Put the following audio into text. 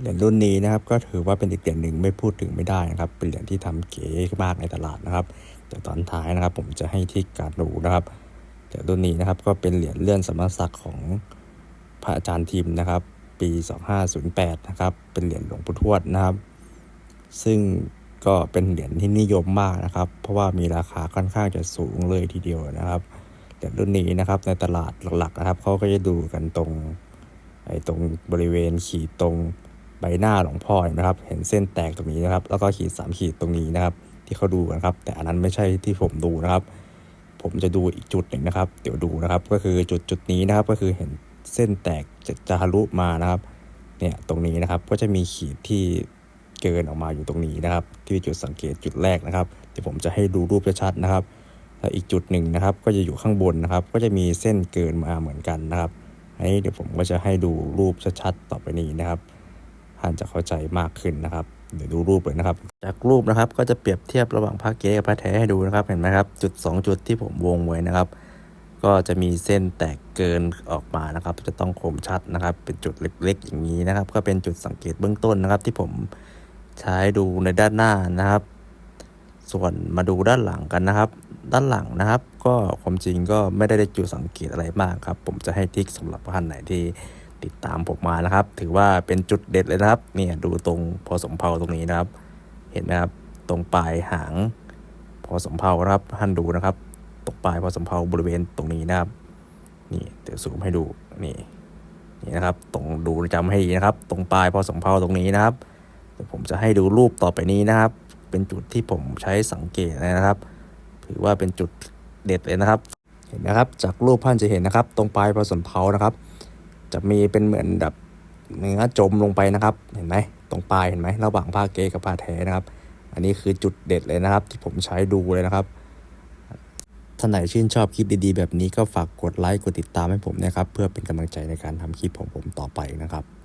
เหรียญรุ่นนี้นะครับก็ถือว่าเป็นอีกเหรียญหนึ่งไม่พูดถึงไม่ได้นะครับ เป็นเหรียญที่ทำเก๋มากในตลาดนะครับเดี๋ยวตอนท้ายนะครับ ผมจะให้ที่การดูนะครับเหรียญรุ่นนี้นะครับก็เป็นเหรียญเลื่อนสมณศักดิ์ของพระอาจารย์ทิมนะครับ ปี 2508 นะครับ เป็นเหรียญหลวงปู่ทวดนะครับ ซึ่งก็เป็นเหรียญที่นิยมมากนะครับ เพราะว่ามีราคาค่อนข้างจะสูงเลยทีเดียวนะครับเหรียญรุ่นนี้นะครับในตลาดหลักๆนะครับเขาก็จะดูกันตรงไอ้ตรงบริเวณขีดตรง ใบหน้าหลวงพ่อเห็นะครับ เห็นเส้นแตกตรงนี้นะครับ แล้วก็ขีดสามขีดตรงนี้นะครับ ที่เขาดูกันครับ แต่อันนั้นไม่ใช่ที่ผมดูนะครับ ผมจะดูอีกจุดหนึ่งนะครับ เดี๋ยวดูนะครับ ก็คือจุดจุดนี้นะครับ ก็คือเห็นเส้นแตกจะจะทะลุมานะครับ เนี่ยตรงนี้นะครับ ก็จะมีขีดที่เกินออกมาอยู่ตรงนี้นะครับ ที่จุดสังเกตจุดแรกนะครับเดี๋ยวผมจะให้ดูรูปชัดๆนะครับแล้วอีกจุดหนึ่งนะครับ ก็จะอยู่ข้างบนนะครับ ก็จะมีเส้นเกินมาเหมือนกันนะครับอันนี้เดี๋ยวผมก็จะให้ดูรูปชัดๆต่อไปนี้นะครับ ท่านจะเข้าใจมากขึ้นนะครับเดี๋ยวดูรูปเลยนะครับ จากรูปนะครับก็จะเปรียบเทียบระหว่างพระเก๊กับพระแท้ให้ดูนะครับเห็นไหมครับ จุด 2 จุดที่ผมวงไว้นะครับ ก็จะมีเส้นแตกเกินออกมานะครับ จะต้องคมชัดนะครับ เป็นจุดเล็กๆ อย่างนี้นะครับ ก็เป็นจุดสังเกตเบื้องต้นนะครับ ที่ผมใช้ดูในด้านหน้านะครับ ส่วนมาดูด้านหลังกันนะครับ ด้านหลังนะครับ ก็ความจริงก็ไม่ได้ได้จุดสังเกตอะไรมากครับ ผมจะให้ทิกสำหรับท่านไหนที่ ติดตามผมมานะครับ ถือว่าเป็นจุดเด็ดเลยนะครับ เนี่ยดูตรงพอสมเพาตรงนี้นะครับ เห็นไหมครับ ตรงปลายหาง พอสมเพาครับท่านดูนะครับ ตรงปลายพอสมเพาบริเวณตรงนี้นะครับ นี่เดี๋ยวซูมให้ดู นี่ นี่นะครับ ตรงดูจำให้ดีนะครับ ตรงปลายพอสมเพาตรงนี้นะครับ เดี๋ยวผมจะให้ดูรูปต่อไปนี้นะครับ เป็นจุดที่ผมใช้สังเกตนะครับ ถือว่าเป็นจุดเด็ดเลยนะครับ เห็นนะครับ จากรูปท่านจะเห็นนะครับ ตรงปลายพอสมเพานะครับ จะมีเป็นเหมือนแบบเนื้อจมลงไปนะครับ เห็นไหมตรงปลายเห็นไหมระหว่างผ้าเกกับผ้าแท้นะครับ อันนี้คือจุดเด็ดเลยนะครับ ที่ผมใช้ดูเลยนะครับท่านไหนชื่นชอบคลิปดีๆ แบบนี้ก็ฝากกดไลค์กดติดตามให้ผมนะครับ เพื่อเป็นกำลังใจในการทำคลิปของผมต่อไปนะครับ